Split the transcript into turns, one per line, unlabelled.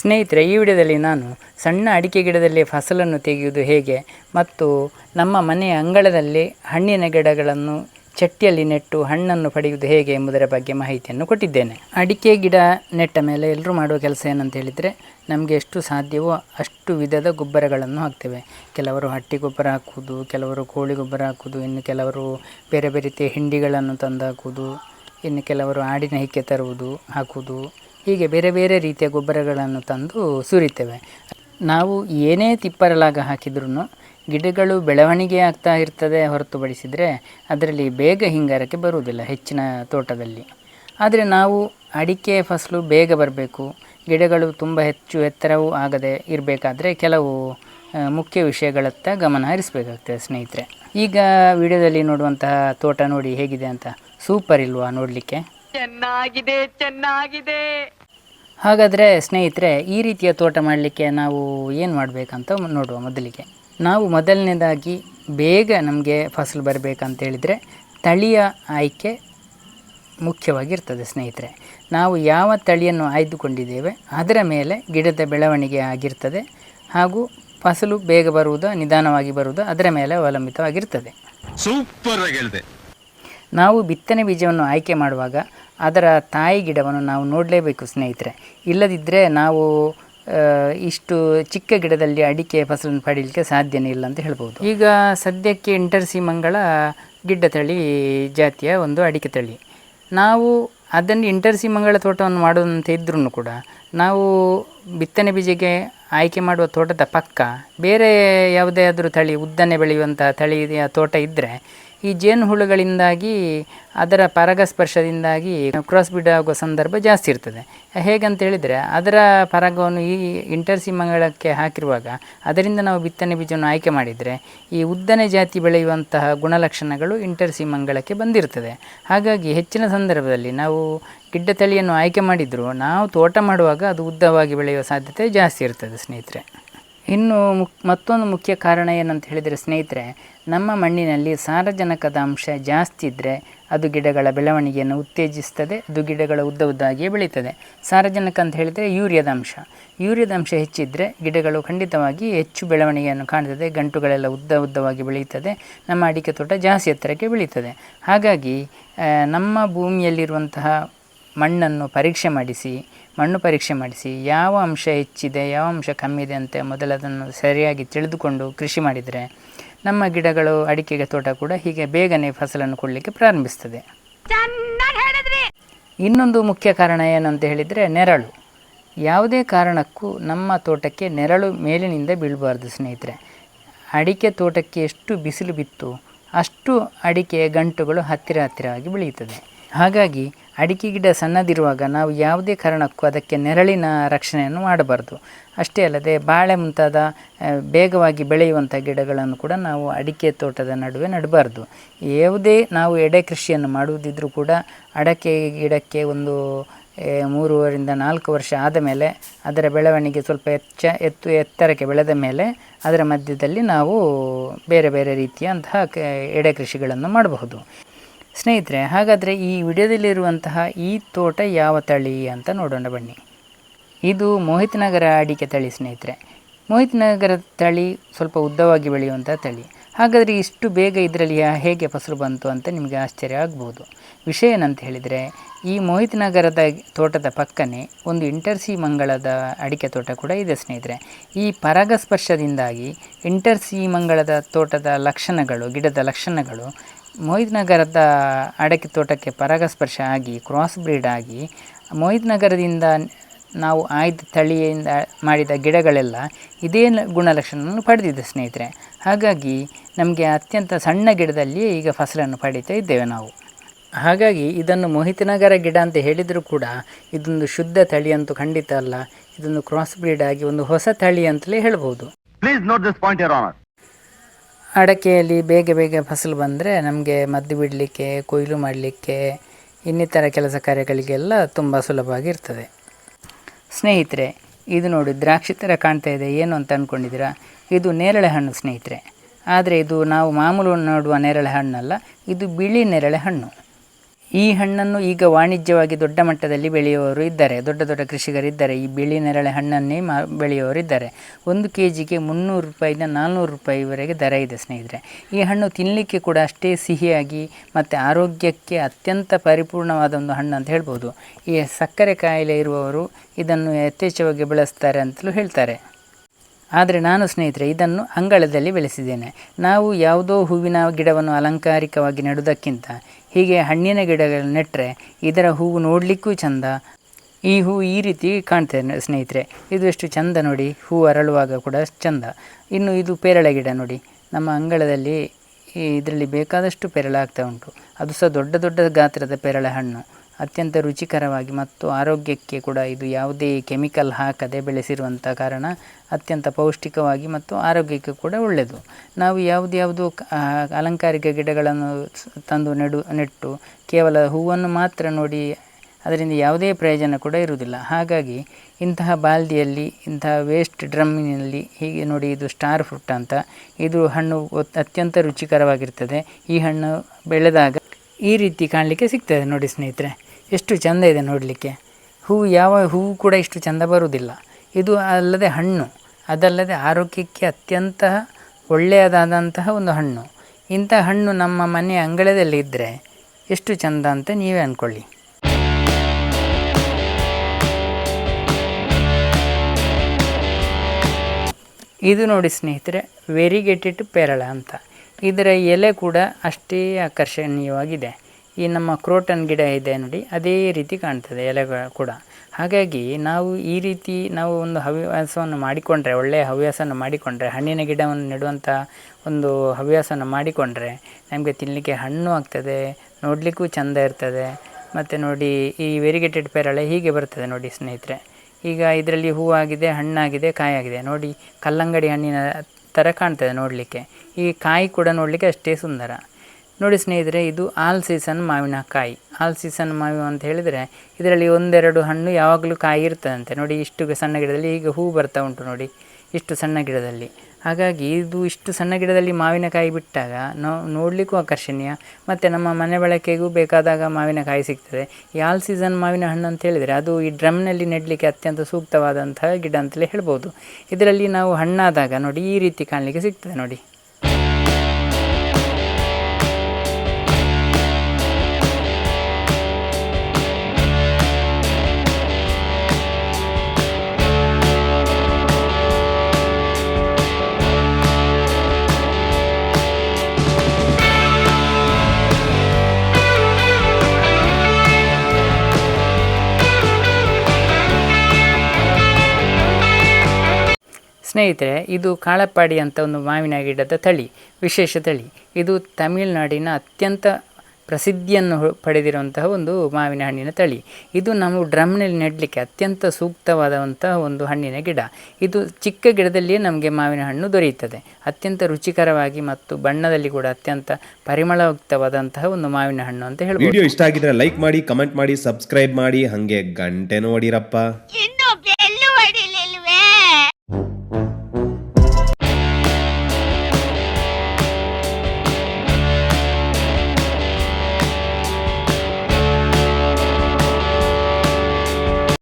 ಸ್ನೇಹಿತರೆ, ಈ ವಿಡಿಯೋದಲ್ಲಿ ನಾನು ಸಣ್ಣ ಅಡಿಕೆ ಗಿಡದಲ್ಲಿ ಫಸಲನ್ನು ತೆಗೆಯುವುದು ಹೇಗೆ ಮತ್ತು ನಮ್ಮ ಮನೆಯ ಅಂಗಳದಲ್ಲಿ ಹಣ್ಣಿನ ಗಿಡಗಳನ್ನು ಚಟ್ಟಿಯಲ್ಲಿ ನೆಟ್ಟು ಹಣ್ಣನ್ನು ಪಡೆಯುವುದು ಹೇಗೆ ಎಂಬುದರ ಬಗ್ಗೆ ಮಾಹಿತಿಯನ್ನು ಕೊಟ್ಟಿದ್ದೇನೆ. ಅಡಿಕೆ ಗಿಡ ನೆಟ್ಟ ಮೇಲೆ ಎಲ್ಲರೂ ಮಾಡುವ ಕೆಲಸ ಏನಂತ ಹೇಳಿದರೆ, ನಮಗೆ ಎಷ್ಟು ಸಾಧ್ಯವೋ ಅಷ್ಟು ವಿಧದ ಗೊಬ್ಬರಗಳನ್ನು ಹಾಕ್ತೇವೆ. ಕೆಲವರು ಹಟ್ಟಿ ಗೊಬ್ಬರ ಹಾಕುವುದು, ಕೆಲವರು ಕೋಳಿ ಗೊಬ್ಬರ ಹಾಕುವುದು, ಇನ್ನು ಕೆಲವರು ಬೇರೆ ಬೇರೆ ರೀತಿಯ ಹಿಂಡಿಗಳನ್ನು ತಂದು ಹಾಕುವುದು, ಇನ್ನು ಕೆಲವರು ಆಡಿನ ಹಿಕ್ಕೆ ತರುವುದು, ಹಾಕುವುದು. ಹೀಗೆ ಬೇರೆ ಬೇರೆ ರೀತಿಯ ಗೊಬ್ಬರಗಳನ್ನು ತಂದು ಸುರಿತೇವೆ. ನಾವು ಏನೇ ತಿಪ್ಪರಲಾಗ ಹಾಕಿದ್ರೂ ಗಿಡಗಳು ಬೆಳವಣಿಗೆ ಆಗ್ತಾ ಇರ್ತದೆ ಹೊರತುಪಡಿಸಿದರೆ ಅದರಲ್ಲಿ ಬೇಗ ಹಿಂಗಾರಕ್ಕೆ ಬರುವುದಿಲ್ಲ ಹೆಚ್ಚಿನ ತೋಟದಲ್ಲಿ. ಆದರೆ ನಾವು ಅಡಿಕೆ ಫಸಲು ಬೇಗ ಬರಬೇಕು. ಗಿಡಗಳು ತುಂಬ ಹೆಚ್ಚು ಎತ್ತರವೂ ಆಗದೆ ಇರಬೇಕಾದ್ರೆ ಕೆಲವು ಮುಖ್ಯ ವಿಷಯಗಳತ್ತ ಗಮನ ಹರಿಸಬೇಕಾಗ್ತದೆ ಸ್ನೇಹಿತರೆ. ಈಗ ವಿಡಿಯೋದಲ್ಲಿ ನೋಡುವಂತಹ ತೋಟ ನೋಡಿ ಹೇಗಿದೆ ಅಂತ? ಸೂಪರ್ ಇಲ್ವಾ ನೋಡಲಿಕ್ಕೆ?
ಚೆನ್ನಾಗಿದೆ ಚೆನ್ನಾಗಿದೆ.
ಹಾಗಾದರೆ ಸ್ನೇಹಿತರೆ ಈ ರೀತಿಯ ತೋಟ ಮಾಡಲಿಕ್ಕೆ ನಾವು ಏನು ಮಾಡಬೇಕಂತ ನೋಡುವ ಮೊದಲಿಗೆ. ನಾವು ಮೊದಲನೇದಾಗಿ ಬೇಗ ನಮಗೆ ಫಸಲು ಬರಬೇಕಂತ ಹೇಳಿದರೆ ತಳಿಯ ಆಯ್ಕೆ ಮುಖ್ಯವಾಗಿರ್ತದೆ ಸ್ನೇಹಿತರೆ. ನಾವು ಯಾವ ತಳಿಯನ್ನು ಆಯ್ದುಕೊಂಡಿದ್ದೇವೆ ಅದರ ಮೇಲೆ ಗಿಡದ ಬೆಳವಣಿಗೆ ಆಗಿರ್ತದೆ ಹಾಗೂ ಫಸಲು ಬೇಗ ಬರುವುದು ನಿಧಾನವಾಗಿ ಬರುವುದು ಅದರ ಮೇಲೆ ಅವಲಂಬಿತವಾಗಿರ್ತದೆ.
ಸೂಪರ್ ಆಗಿ ಹೇಳಿದೆ.
ನಾವು ಬಿತ್ತನೆ ಬೀಜವನ್ನು ಆಯ್ಕೆ ಮಾಡುವಾಗ ಅದರ ತಾಯಿ ಗಿಡವನ್ನು ನಾವು ನೋಡಲೇಬೇಕು, ಸ್ನೇಹಿತರೆ. ಇಲ್ಲದಿದ್ದರೆ ನಾವು ಇಷ್ಟು ಚಿಕ್ಕ ಗಿಡದಲ್ಲಿ ಅಡಿಕೆ ಫಸಲನ್ನು ಪಡೀಲಿಕ್ಕೆ ಸಾಧ್ಯನೇ ಇಲ್ಲ ಅಂತ ಹೇಳ್ಬೋದು. ಈಗ ಸದ್ಯಕ್ಕೆ ಇಂಟರ್ಸಿ ಮಂಗಳ ಗಿಡ್ಡ ತಳಿ ಜಾತಿಯ ಒಂದು ಅಡಿಕೆ ತಳಿ. ನಾವು ಅದನ್ನು ಇಂಟರ್ಸಿ ಮಂಗಳ ತೋಟವನ್ನು ಮಾಡೋದಂತ ಇದ್ರೂ ಕೂಡ ನಾವು ಬಿತ್ತನೆ ಬೀಜಕ್ಕೆ ಆಯ್ಕೆ ಮಾಡುವ ತೋಟದ ಪಕ್ಕ ಬೇರೆ ಯಾವುದೇ ಆದರೂ ತಳಿ, ಉದ್ದನೆ ಬೆಳೆಯುವಂಥ ತಳಿಯ ತೋಟ ಇದ್ದರೆ ಈ ಜೇನುಹುಳುಗಳಿಂದಾಗಿ, ಅದರ ಪರಾಗಸ್ಪರ್ಶದಿಂದಾಗಿ ಕ್ರಾಸ್ ಬಿಡ್ ಆಗುವ ಸಂದರ್ಭ ಜಾಸ್ತಿ ಇರ್ತದೆ. ಹೇಗಂತ ಹೇಳಿದರೆ ಅದರ ಪರಾಗವನ್ನು ಈ ಇಂಟರ್ಸಿಮಂಗಳಕ್ಕೆ ಹಾಕಿರುವಾಗ, ಅದರಿಂದ ನಾವು ಬಿತ್ತನೆ ಬೀಜವನ್ನು ಆಯ್ಕೆ ಮಾಡಿದರೆ, ಈ ಉದ್ದನೆ ಜಾತಿ ಬೆಳೆಯುವಂತಹ ಗುಣಲಕ್ಷಣಗಳು ಇಂಟರ್ಸಿಮಂಗಳಕ್ಕೆ ಬಂದಿರ್ತದೆ. ಹಾಗಾಗಿ ಹೆಚ್ಚಿನ ಸಂದರ್ಭದಲ್ಲಿ ನಾವು ಗಿಡ್ಡ ತಳಿಯನ್ನು ಆಯ್ಕೆ ಮಾಡಿದರೂ, ನಾವು ತೋಟ ಮಾಡುವಾಗ ಅದು ಉದ್ದವಾಗಿ ಬೆಳೆಯುವ ಸಾಧ್ಯತೆ ಜಾಸ್ತಿ ಇರ್ತದೆ, ಸ್ನೇಹಿತರೆ. ಇನ್ನು ಮತ್ತೊಂದು ಮುಖ್ಯ ಕಾರಣ ಏನಂತ ಹೇಳಿದರೆ ಸ್ನೇಹಿತರೆ, ನಮ್ಮ ಮಣ್ಣಿನಲ್ಲಿ ಸಾರಜನಕದ ಅಂಶ ಜಾಸ್ತಿ ಇದ್ದರೆ ಅದು ಗಿಡಗಳ ಬೆಳವಣಿಗೆಯನ್ನು ಉತ್ತೇಜಿಸ್ತದೆ, ಅದು ಗಿಡಗಳ ಉದ್ದ ಉದ್ದಾಗಿಯೇ ಬೆಳೀತದೆ. ಸಾರಜನಕ ಅಂತ ಹೇಳಿದರೆ ಯೂರಿಯಾದ ಅಂಶ. ಯೂರಿಯದ ಅಂಶ ಹೆಚ್ಚಿದ್ದರೆ ಗಿಡಗಳು ಖಂಡಿತವಾಗಿ ಹೆಚ್ಚು ಬೆಳವಣಿಗೆಯನ್ನು ಕಾಣ್ತದೆ, ಗಂಟುಗಳೆಲ್ಲ ಉದ್ದ ಉದ್ದವಾಗಿ ಬೆಳೆಯುತ್ತದೆ ನಮ್ಮ ಅಡಿಕೆ ತೋಟ ಜಾಸ್ತಿ ಎತ್ತರಕ್ಕೆ ಬೆಳೀತದೆ. ಹಾಗಾಗಿ ನಮ್ಮ ಭೂಮಿಯಲ್ಲಿರುವಂತಹ ಮಣ್ಣನ್ನು ಪರೀಕ್ಷೆ ಮಾಡಿಸಿ ಮಣ್ಣು ಪರೀಕ್ಷೆ ಮಾಡಿಸಿ ಯಾವ ಅಂಶ ಹೆಚ್ಚಿದೆ ಯಾವ ಅಂಶ ಕಮ್ಮಿ ಇದೆ ಅಂತ ಮೊದಲದನ್ನು ಸರಿಯಾಗಿ ತಿಳಿದುಕೊಂಡು ಕೃಷಿ ಮಾಡಿದರೆ ನಮ್ಮ ಗಿಡಗಳು ಅಡಿಕೆಗೆ ತೋಟ ಕೂಡ ಹೀಗೆ ಬೇಗನೆ ಫಸಲನ್ನು ಕೊಡಲಿಕ್ಕೆ ಪ್ರಾರಂಭಿಸ್ತದೆ. ಇನ್ನೊಂದು ಮುಖ್ಯ ಕಾರಣ ಏನಂತ ಹೇಳಿದರೆ ನೆರಳು. ಯಾವುದೇ ಕಾರಣಕ್ಕೂ ನಮ್ಮ ತೋಟಕ್ಕೆ ನೆರಳು ಮೇಲಿನಿಂದ ಬೀಳಬಾರ್ದು ಸ್ನೇಹಿತರೆ. ಅಡಿಕೆ ತೋಟಕ್ಕೆ ಎಷ್ಟು ಬಿಸಿಲು ಬಿತ್ತು ಅಷ್ಟು ಅಡಿಕೆ ಗಂಟುಗಳು ಹತ್ತಿರ ಹತ್ತಿರವಾಗಿ ಬೆಳೆಯುತ್ತದೆ. ಹಾಗಾಗಿ ಅಡಿಕೆ ಗಿಡ ಸಣ್ಣದಿರುವಾಗ ನಾವು ಯಾವುದೇ ಕಾರಣಕ್ಕೂ ಅದಕ್ಕೆ ನೆರಳಿನ ರಕ್ಷಣೆಯನ್ನು ಮಾಡಬಾರ್ದು. ಅಷ್ಟೇ ಅಲ್ಲದೆ ಬಾಳೆ ಮುಂತಾದ ಬೇಗವಾಗಿ ಬೆಳೆಯುವಂಥ ಗಿಡಗಳನ್ನು ಕೂಡ ನಾವು ಅಡಿಕೆ ತೋಟದ ನಡುವೆ ನೆಡಬಾರ್ದು. ಯಾವುದೇ ನಾವು ಎಡೆ ಕೃಷಿಯನ್ನು ಮಾಡುವುದಿದ್ರೂ ಕೂಡ ಅಡಕೆ ಗಿಡಕ್ಕೆ ಒಂದು ಮೂರುವರಿಂದ ನಾಲ್ಕು ವರ್ಷ ಆದ ಮೇಲೆ ಅದರ ಬೆಳವಣಿಗೆ ಸ್ವಲ್ಪ ಹೆಚ್ಚ, ಎತ್ತು, ಎತ್ತರಕ್ಕೆ ಬೆಳೆದ ಮೇಲೆ ಅದರ ಮಧ್ಯದಲ್ಲಿ ನಾವು ಬೇರೆ ಬೇರೆ ರೀತಿಯಂತಹ ಎಡೆ ಕೃಷಿಗಳನ್ನು ಮಾಡಬಹುದು. ಸ್ನೇಹಿತರೆ, ಹಾಗಾದರೆ ಈ ವಿಡಿಯೋದಲ್ಲಿರುವಂತಹ ಈ ತೋಟ ಯಾವ ತಳಿ ಅಂತ ನೋಡೋಣ ಬನ್ನಿ. ಇದು ಮೋಹಿತ್ ನಗರ ಅಡಿಕೆ ತಳಿ ಸ್ನೇಹಿತರೆ. ಮೋಹಿತ್ ನಗರ ತಳಿ ಸ್ವಲ್ಪ ಉದ್ದವಾಗಿ ಬೆಳೆಯುವಂಥ ತಳಿ. ಹಾಗಾದರೆ ಇಷ್ಟು ಬೇಗ ಇದರಲ್ಲಿ ಹೇಗೆ ಫಸಲು ಬಂತು ಅಂತ ನಿಮಗೆ ಆಶ್ಚರ್ಯ ಆಗ್ಬೋದು. ವಿಷಯ ಏನಂತ ಹೇಳಿದರೆ, ಈ ಮೋಹಿತ್ ನಗರದ ತೋಟದ ಪಕ್ಕನೇ ಒಂದು ಇಂಟರ್ಸಿ ಮಂಗಳದ ಅಡಿಕೆ ತೋಟ ಕೂಡ ಇದೆ ಸ್ನೇಹಿತರೆ. ಈ ಪರಾಗಸ್ಪರ್ಶದಿಂದಾಗಿ ಇಂಟರ್ಸಿ ಮಂಗಳದ ತೋಟದ ಲಕ್ಷಣಗಳು, ಗಿಡದ ಲಕ್ಷಣಗಳು ಮೋಹಿತ್ ನಗರದ ಅಡಕೆ ತೋಟಕ್ಕೆ ಪರಾಗಸ್ಪರ್ಶ ಆಗಿ, ಕ್ರಾಸ್ ಬ್ರೀಡ್ ಆಗಿ, ಮೊಯ್ದ್ ನಗರದಿಂದ ನಾವು ಆಯ್ದ ತಳಿಯಿಂದ ಮಾಡಿದ ಗಿಡಗಳೆಲ್ಲ ಇದೇ ಗುಣಲಕ್ಷಣವನ್ನು ಪಡೆದಿದೆ ಸ್ನೇಹಿತರೆ. ಹಾಗಾಗಿ ನಮಗೆ ಅತ್ಯಂತ ಸಣ್ಣ ಗಿಡದಲ್ಲಿ ಈಗ ಫಸಲನ್ನು ಪಡೀತಾ ಇದ್ದೇವೆ ನಾವು. ಹಾಗಾಗಿ ಇದನ್ನು ಮೋಹಿತನಗರ ಗಿಡ ಅಂತ ಹೇಳಿದರೂ ಕೂಡ ಇದೊಂದು ಶುದ್ಧ ತಳಿ ಅಂತೂ ಖಂಡಿತ ಅಲ್ಲ. ಇದೊಂದು ಕ್ರಾಸ್ ಬ್ರೀಡ್ ಆಗಿ ಒಂದು ಹೊಸ ತಳಿ ಅಂತಲೇ ಹೇಳ್ಬೋದು.
ಪ್ಲೀಸ್ ನೋಟ್ ದಿಸ್ ಪಾಯಿಂಟ್
ಅಡಕೆಯಲ್ಲಿ ಬೇಗ ಬೇಗ ಫಸಲು ಬಂದರೆ ನಮಗೆ ಮದ್ದು ಬಿಡಲಿಕ್ಕೆ, ಕೊಯ್ಲು ಮಾಡಲಿಕ್ಕೆ, ಇನ್ನಿತರ ಕೆಲಸ ಕಾರ್ಯಗಳಿಗೆಲ್ಲ ತುಂಬ ಸುಲಭವಾಗಿರ್ತದೆ ಸ್ನೇಹಿತರೆ, ಇದು ನೋಡಿ ದ್ರಾಕ್ಷಿ ಥರ ಕಾಣ್ತಾ ಇದೆ. ಏನು ಅಂತ ಅಂದ್ಕೊಂಡಿದ್ದೀರಾ ಇದು ನೇರಳೆ ಹಣ್ಣು ಸ್ನೇಹಿತರೆ. ಆದರೆ ಇದು ನಾವು ಮಾಮೂಲು ನೋಡುವ ನೇರಳೆ ಹಣ್ಣಲ್ಲ, ಇದು ಬಿಳಿ ನೇರಳೆ ಹಣ್ಣು. ಈ ಹಣ್ಣನ್ನು ಈಗ ವಾಣಿಜ್ಯವಾಗಿ ದೊಡ್ಡ ಮಟ್ಟದಲ್ಲಿ ಬೆಳೆಯುವವರು ಇದ್ದಾರೆ. ದೊಡ್ಡ ದೊಡ್ಡ ಕೃಷಿಕರಿದ್ದಾರೆ ಈ ಬಿಳಿ ನೆರಳೆ ಹಣ್ಣನ್ನೇ ಮಾ, ಬೆಳೆಯುವವರು ಇದ್ದಾರೆ. ಒಂದು ಕೆ ಜಿಗೆ ಮುನ್ನೂರು ರೂಪಾಯಿಂದ ನಾಲ್ನೂರು ರೂಪಾಯಿವರೆಗೆ ದರ ಇದೆ ಸ್ನೇಹಿತರೆ. ಈ ಹಣ್ಣು ತಿನ್ನಲಿಕ್ಕೆ ಕೂಡ ಅಷ್ಟೇ ಸಿಹಿಯಾಗಿ ಮತ್ತು ಆರೋಗ್ಯಕ್ಕೆ ಅತ್ಯಂತ ಪರಿಪೂರ್ಣವಾದ ಒಂದು ಹಣ್ಣು ಅಂತ ಹೇಳ್ಬೋದು. ಈ ಸಕ್ಕರೆ ಕಾಯಿಲೆ ಇರುವವರು ಇದನ್ನು ಯಥೇಚ್ಛವಾಗಿ ಬೆಳೆಸ್ತಾರೆ ಅಂತಲೂ ಹೇಳ್ತಾರೆ. ಆದರೆ ನಾನು ಸ್ನೇಹಿತರೆ, ಇದನ್ನು ಅಂಗಳದಲ್ಲಿ ಬೆಳೆಸಿದ್ದೇನೆ. ನಾವು ಯಾವುದೋ ಹೂವಿನ ಗಿಡವನ್ನು ಅಲಂಕಾರಿಕವಾಗಿ ನೆಡುವುದಕ್ಕಿಂತ ಹೀಗೆ ಹಣ್ಣಿನ ಗಿಡಗಳನ್ನು ನೆಟ್ಟರೆ ಇದರ ಹೂವು ನೋಡಲಿಕ್ಕೂ ಚಂದ. ಈ ಹೂವು ಈ ರೀತಿ ಕಾಣ್ತದೆ ಸ್ನೇಹಿತರೆ. ಇದು ಎಷ್ಟು ಚಂದ ನೋಡಿ, ಹೂವು ಅರಳುವಾಗ ಕೂಡ ಚಂದ. ಇನ್ನು ಇದು ಪೇರಳೆ ಗಿಡ ನೋಡಿ, ನಮ್ಮ ಅಂಗಳದಲ್ಲಿ ಇದರಲ್ಲಿ ಬೇಕಾದಷ್ಟು ಪೇರಳೆ ಆಗ್ತಾ ಉಂಟು. ಅದು ಸಹ ದೊಡ್ಡ ದೊಡ್ಡ ಗಾತ್ರದ ಪೇರಳೆ ಹಣ್ಣು. ಅತ್ಯಂತ ರುಚಿಕರವಾಗಿ ಮತ್ತು ಆರೋಗ್ಯಕ್ಕೆ ಕೂಡ ಇದು ಯಾವುದೇ ಕೆಮಿಕಲ್ ಹಾಕದೆ ಬೆಳೆಸಿರುವಂಥ ಕಾರಣ ಅತ್ಯಂತ ಪೌಷ್ಟಿಕವಾಗಿ ಮತ್ತು ಆರೋಗ್ಯಕ್ಕೆ ಕೂಡ ಒಳ್ಳೆಯದು. ನಾವು ಯಾವುದ್ಯಾವುದು ಯಾವುದು ಅಲಂಕಾರಿಕ ಗಿಡಗಳನ್ನು ತಂದು ನೆಡು, ನೆಟ್ಟು ಕೇವಲ ಹೂವನ್ನು ಮಾತ್ರ ನೋಡಿ ಅದರಿಂದ ಯಾವುದೇ ಪ್ರಯೋಜನ ಕೂಡ ಇರುವುದಿಲ್ಲ. ಹಾಗಾಗಿ ಇಂತಹ ಬಾಲ್ದಿಯಲ್ಲಿ ಇಂತಹ ವೇಸ್ಟ್ ಡ್ರಮ್ಮಿನಲ್ಲಿ ಹೀಗೆ ನೋಡಿ ಇದು ಸ್ಟಾರ್ ಫ್ರೂಟ್ ಅಂತ, ಇದು ಹಣ್ಣು ಅತ್ಯಂತ ರುಚಿಕರವಾಗಿರ್ತದೆ. ಈ ಹಣ್ಣು ಬೆಳೆದಾಗ ಈ ರೀತಿ ಕಾಣಲಿಕ್ಕೆ ಸಿಗ್ತದೆ ನೋಡಿ ಸ್ನೇಹಿತರೆ. ಎಷ್ಟು ಚೆಂದ ಇದೆ ನೋಡಲಿಕ್ಕೆ. ಹೂವು ಯಾವ ಹೂವು ಕೂಡ ಇಷ್ಟು ಚೆಂದ ಬರುವುದಿಲ್ಲ. ಇದು ಅಲ್ಲದೆ ಹಣ್ಣು. ಅದಲ್ಲದೆ ಆರೋಗ್ಯಕ್ಕೆ ಅತ್ಯಂತ ಒಳ್ಳೆಯದಾದಂತಹ ಒಂದು ಹಣ್ಣು. ಇಂಥ ಹಣ್ಣು ನಮ್ಮ ಮನೆಯ ಅಂಗಳದಲ್ಲಿ ಇದ್ದರೆ ಎಷ್ಟು ಚೆಂದ ಅಂತ ನೀವೇ ಅಂದ್ಕೊಳ್ಳಿ ಇದು ನೋಡಿ ಸ್ನೇಹಿತರೆ ವೆರಿಗೇಟೆಡ್ ಪೇರಳ ಅಂತ. ಇದರ ಎಲೆ ಕೂಡ ಅಷ್ಟೇ ಆಕರ್ಷಣೀಯವಾಗಿದೆ. ಈ ನಮ್ಮ ಕ್ರೋಟನ್ ಗಿಡ ಇದೆ ನೋಡಿ, ಅದೇ ರೀತಿ ಕಾಣ್ತದೆ ಎಲೆಗಳು ಕೂಡ. ಹಾಗಾಗಿ ನಾವು ಈ ರೀತಿ ನಾವು ಒಂದು ಹವ್ಯಾಸವನ್ನು ಮಾಡಿಕೊಂಡ್ರೆ, ಒಳ್ಳೆಯ ಹವ್ಯಾಸವನ್ನು ಮಾಡಿಕೊಂಡ್ರೆ, ಹಣ್ಣಿನ ಗಿಡವನ್ನು ನೆಡುವಂಥ ಒಂದು ಹವ್ಯಾಸವನ್ನು ಮಾಡಿಕೊಂಡ್ರೆ ನಮಗೆ ತಿನ್ನಲಿಕ್ಕೆ ಹಣ್ಣು ಆಗ್ತದೆ, ನೋಡಲಿಕ್ಕೂ ಚೆಂದ ಇರ್ತದೆ, ಮತ್ತು ನೋಡಿ ಈ ವೆರಿಗೇಟೆಡ್ ಪೇರಳೆ ಹೀಗೆ ಬರ್ತದೆ ನೋಡಿ ಸ್ನೇಹಿತರೆ. ಈಗ ಇದರಲ್ಲಿ ಹೂವಾಗಿದೆ, ಹಣ್ಣಾಗಿದೆ, ಕಾಯಾಗಿದೆ. ನೋಡಿ, ಕಲ್ಲಂಗಡಿ ಹಣ್ಣಿನ ಥರ ಕಾಣ್ತದೆ ನೋಡಲಿಕ್ಕೆ. ಈ ಕಾಯಿ ಕೂಡ ನೋಡಲಿಕ್ಕೆ ಅಷ್ಟೇ ಸುಂದರ. ನೋಡಿ ಸ್ನೇಹಿತರೆ, ಇದು ಆಲ್ ಸೀಸನ್ ಮಾವಿನಕಾಯಿ. ಆಲ್ ಸೀಸನ್ ಮಾವು ಅಂತ ಹೇಳಿದರೆ ಇದರಲ್ಲಿ ಒಂದೆರಡು ಹಣ್ಣು ಯಾವಾಗಲೂ ಕಾಯಿ ಇರ್ತದಂತೆ ನೋಡಿ ಇಷ್ಟು ಸಣ್ಣ ಗಿಡದಲ್ಲಿ ಈಗ ಹೂ ಬರ್ತಾ ಉಂಟು ನೋಡಿ, ಇಷ್ಟು ಸಣ್ಣ ಗಿಡದಲ್ಲಿ. ಹಾಗಾಗಿ ಇದು ಇಷ್ಟು ಸಣ್ಣ ಗಿಡದಲ್ಲಿ ಮಾವಿನಕಾಯಿ ಬಿಟ್ಟಾಗ ನೋ, ನೋಡಲಿಕ್ಕೂ ಆಕರ್ಷಣೀಯ. ಮತ್ತು ನಮ್ಮ ಮನೆ ಬಳಕೆಗೂ ಬೇಕಾದಾಗ ಮಾವಿನಕಾಯಿ ಸಿಗ್ತದೆ. ಈ ಆಲ್ ಸೀಸನ್ ಮಾವಿನ ಹಣ್ಣು ಅಂತ ಹೇಳಿದರೆ ಅದು ಈ ಡ್ರಮ್ನಲ್ಲಿ ನೆಡಲಿಕ್ಕೆ ಅತ್ಯಂತ ಸೂಕ್ತವಾದಂತಹ ಗಿಡ ಅಂತಲೇ ಹೇಳ್ಬೋದು. ಇದರಲ್ಲಿ ನಾವು ಹಣ್ಣಾದಾಗ ನೋಡಿ ಈ ರೀತಿ ಕಾಣಲಿಕ್ಕೆ ಸಿಗ್ತದೆ ನೋಡಿ. ಸ್ನೇಹಿತರೆ, ಇದು ಕಾಳಪ್ಪಾಡಿ ಅಂತ ಒಂದು ಮಾವಿನ ಗಿಡದ ತಳಿ, ವಿಶೇಷ ತಳಿ. ಇದು ತಮಿಳುನಾಡಿನ ಅತ್ಯಂತ ಪ್ರಸಿದ್ಧಿಯನ್ನು ಪಡೆದಿರುವಂತಹ ಒಂದು ಮಾವಿನ ಹಣ್ಣಿನ ತಳಿ. ಇದು ನಾವು ಡ್ರಮ್ನಲ್ಲಿ ನೆಡಲಿಕ್ಕೆ ಅತ್ಯಂತ ಸೂಕ್ತವಾದಂತಹ ಒಂದು ಹಣ್ಣಿನ ಗಿಡ. ಇದು ಚಿಕ್ಕ ಗಿಡದಲ್ಲಿಯೇ ನಮಗೆ ಮಾವಿನ ಹಣ್ಣು ದೊರೆಯುತ್ತದೆ. ಅತ್ಯಂತ ರುಚಿಕರವಾಗಿ ಮತ್ತು ಬಣ್ಣದಲ್ಲಿ ಕೂಡ ಅತ್ಯಂತ ಪರಿಮಳಯುಕ್ತವಾದಂತಹ ಒಂದು ಮಾವಿನ ಹಣ್ಣು ಅಂತ ಹೇಳಿ
ವಿಡಿಯೋ ಇಷ್ಟ ಆಗಿದ್ರೆ ಲೈಕ್ ಮಾಡಿ, ಕಮೆಂಟ್ ಮಾಡಿ, ಸಬ್ಸ್ಕ್ರೈಬ್ ಮಾಡಿ. ಹಂಗೆ ಗಂಟೆ ಹೊಡಿರಪ್ಪ
ಇನ್ನ